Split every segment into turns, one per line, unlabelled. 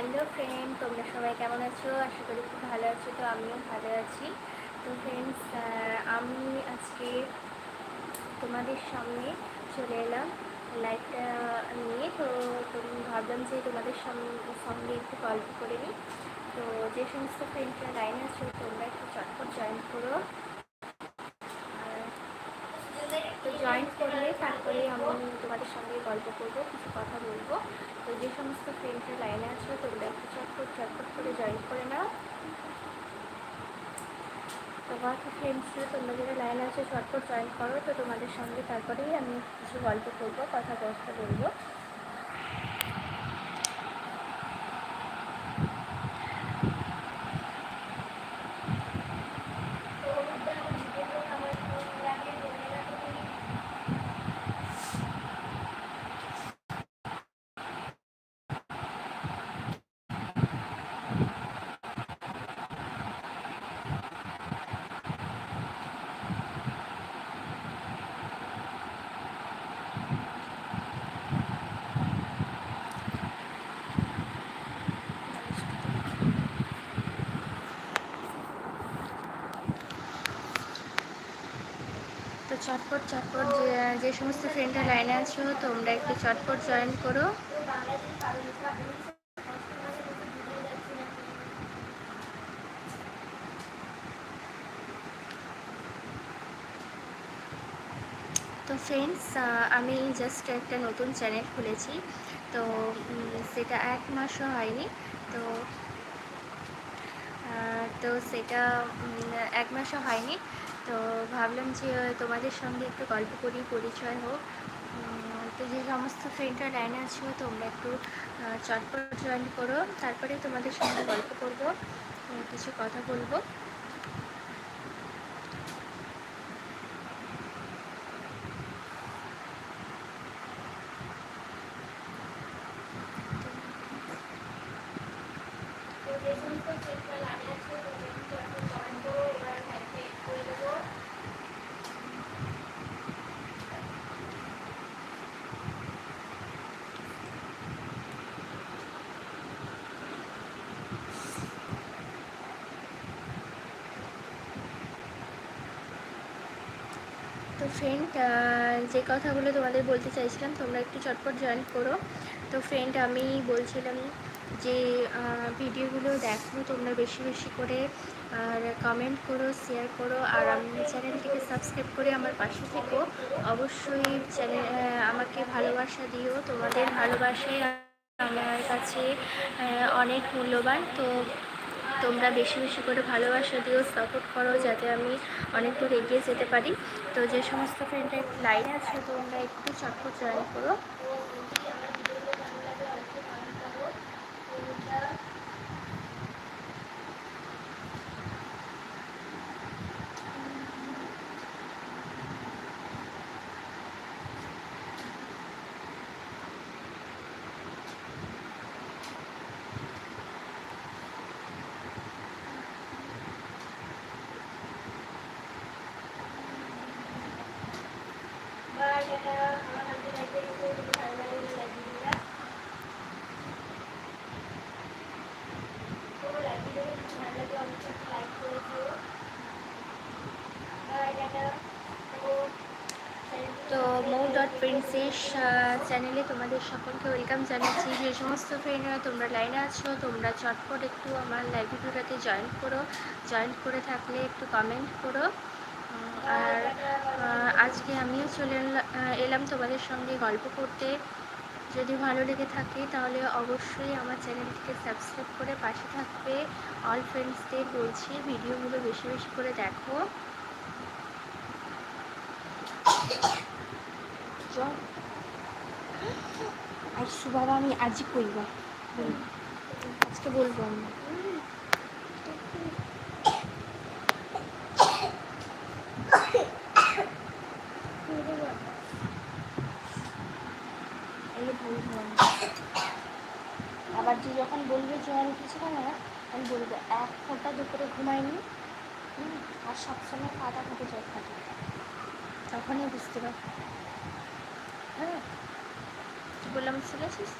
Hello friend, তোমরা সবাই কেমন আছো? আশা করি খুব ভালো আছো, তো আমিও ভালো আছি। তো ফ্রেন্ডস আমি আজকে তোমাদের সামনে চলে এলাম লাইফটা নিয়ে। তো তুমি, ভাবলাম যে তোমাদের সামনে সঙ্গে একটু গল্প করে নিই। তো যে সমস্ত ফ্রেন্ডরা লাইন আছো, তোমরা একটু চটপট জয়েন করো তো জয়েন করলে তারপরে আমি তোমাদের সঙ্গে গল্প করব, কিছু কথা বলব। তো যে সমস্ত ফ্রেন্ডের লাইনে আছে, তোমরা একটু চটপট চটপট করে জয়েন করে নাও। তো বাকি ফ্রেন্ডসরা তোমরা যারা লাইনে আছে, চটপট জয়েন করো। তো তোমাদের সঙ্গে তারপরেই আমি কিছু গল্প করব, কথাবার্তা বলব তো চটপট চটপট যে সমস্ত ফ্রেন্ডরা লাইনে আছো, তোমরা একটু চটপট জয়েন করো। তো ফ্রেন্ডস আমি জাস্ট একটা নতুন চ্যানেল খুলেছি। তো সেটা এক মাসও হয়নি। তো তো সেটা এক মাসও হয়নি। তো ভাবলাম যে তোমাদের সঙ্গে একটু গল্প করি, পরিচয় হোক। তো যে সমস্ত ফ্রেন্ডরা লাইনে আছো, তোমরা একটু চটপট জয়েন করো। তারপরে তোমাদের সঙ্গে গল্প করব কিছু কথা বলব তো ফ্রেন্ড যে কথাগুলো তোমাদের বলতে চাইছিলাম, তোমরা একটু চটপট জয়েন করো। তো ফ্রেন্ড আমি বলছিলাম যে ভিডিওগুলো দেখো, তোমরা বেশি বেশি করে, আর কমেন্ট করো শেয়ার করো, আর আমি চ্যানেলটিকে সাবস্ক্রাইব করে আমার পাশে থেকো। অবশ্যই চ্যানেল আমাকে ভালোবাসা দিও। তোমাদের ভালোবাসাই আমার কাছে অনেক মূল্যবান। তো তোমরা বেশি বেশি করে ভালোবাসা দিও সাপোর্ট করো যাতে আমি অনেক দূর এগিয়ে যেতে পারি। তো যে সমস্ত ফ্রেন্ডের লাইন আছে, তোমরা একটু চটপট জয়েন করো। তো মৌ ডট প্রিন্সেস চ্যানেলে তোমাদের সকলকে ওয়েলকাম জানাচ্ছি। যে সমস্ত ফ্রেন্ডরা তোমরা লাইনে আছো, তোমরা চটপট একটু আমার লাইভ ভিডিওটাতে জয়েন করো। জয়েন করে থাকলে একটু কমেন্ট করো। আর আজকে আমিও চলে এলাম তোমাদের সঙ্গে গল্প করতে। যদি ভালো লেগে থাকে তাহলে অবশ্যই আমার চ্যানেলটিকে সাবস্ক্রাইব করে পাশে থাকবে। অল ফ্রেন্ডসদের বলছি ভিডিওগুলো বেশি বেশি করে দেখো। আইসু বাবা আমি আজই কইব আজকে বলব আমি। আবার যে যখন বলবে যে আমি কিছু না আমি বলব, এক ফোঁটা দুপুরে ঘুমাইনি আর সবসময় কাদা ঘুটে জল থাকে তখনই বুঝতে পারব। হ্যাঁ। বললাম শুনেছিস?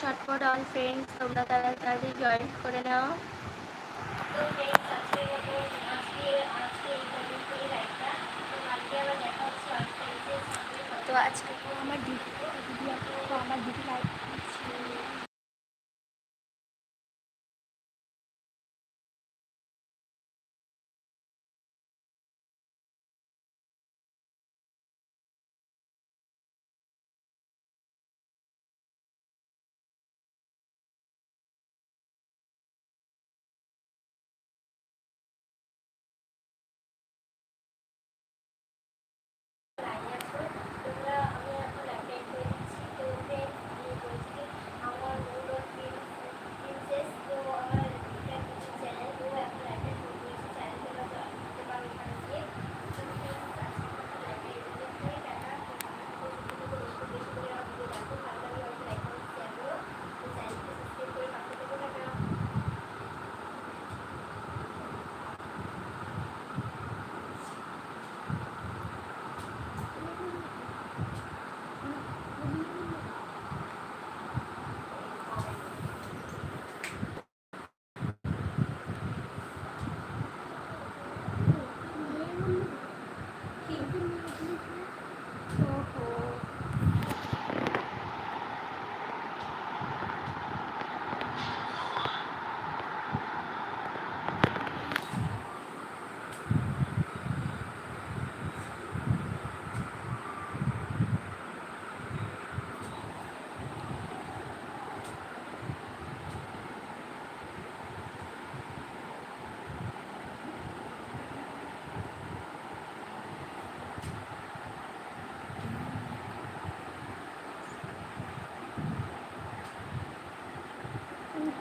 चटपट ऑल फ्रेंड्स तुम्हारा तारा तारे जॉइन कर तो आज के
दीदी दीदी आपको हमारे दीदी लाइक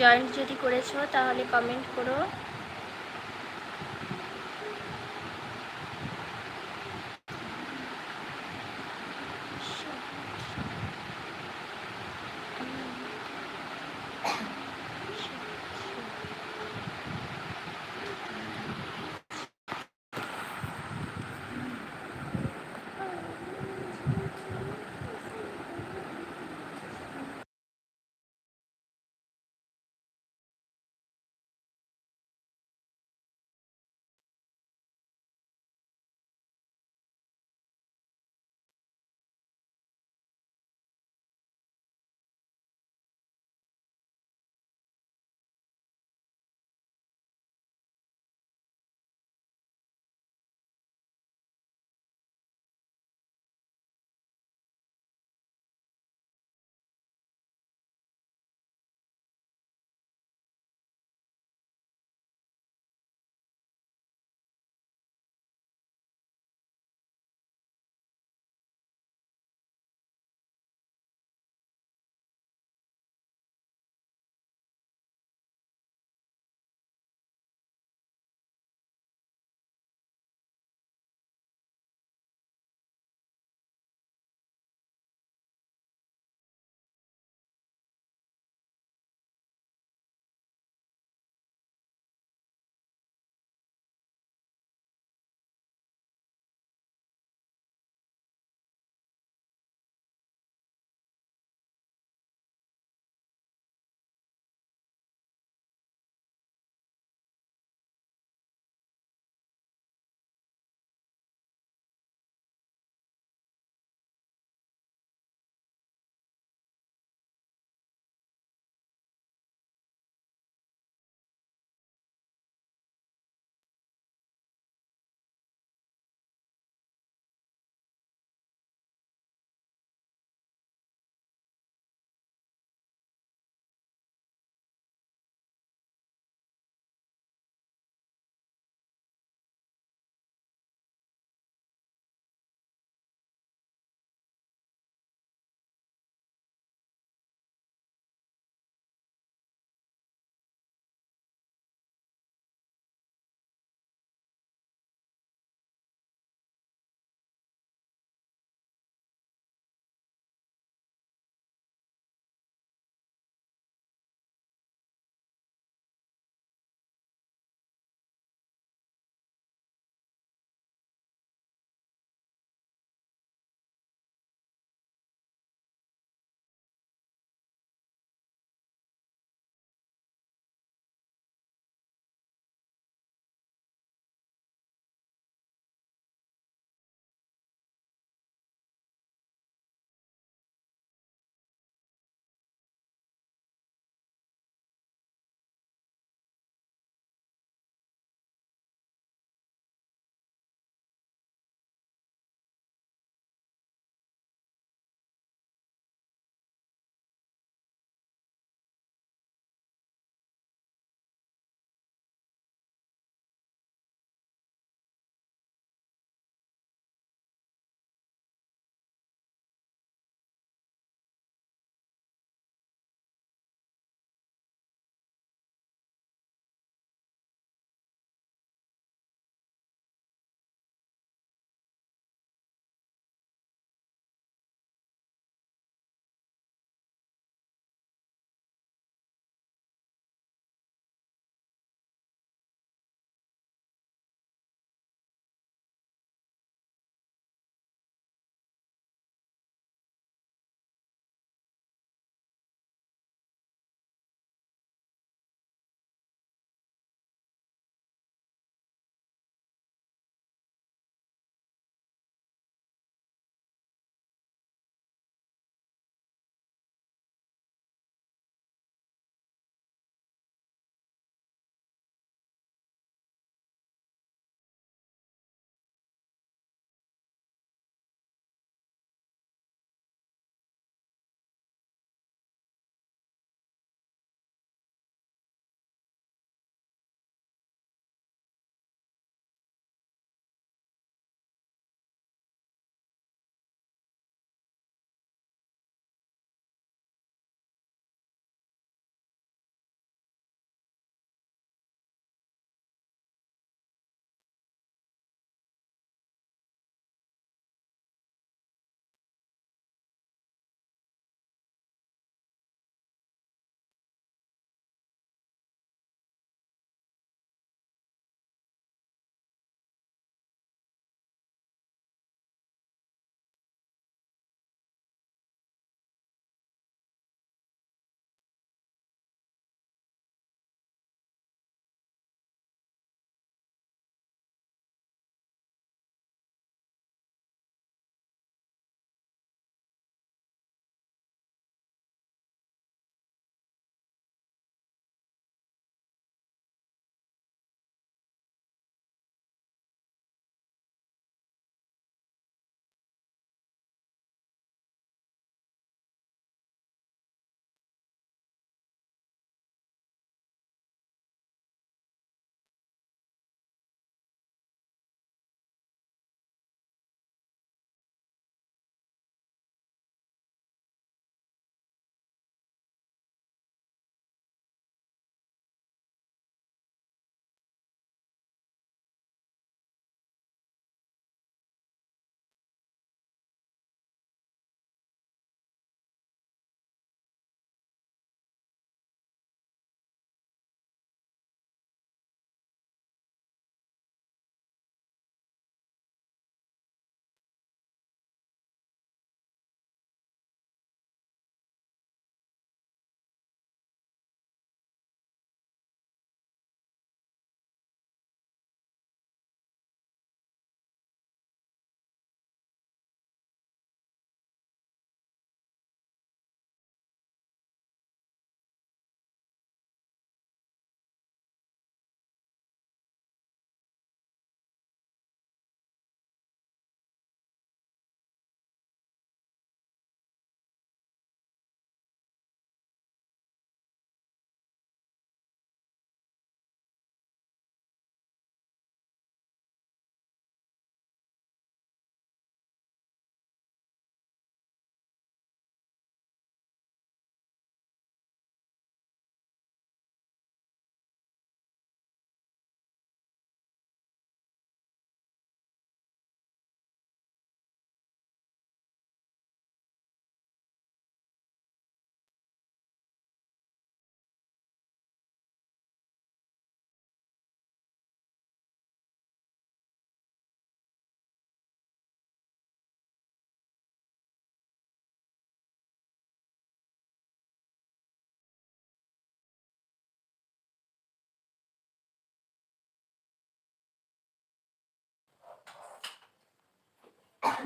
জয়েন্ট যদি করেছ তাহলে কমেন্ট করো।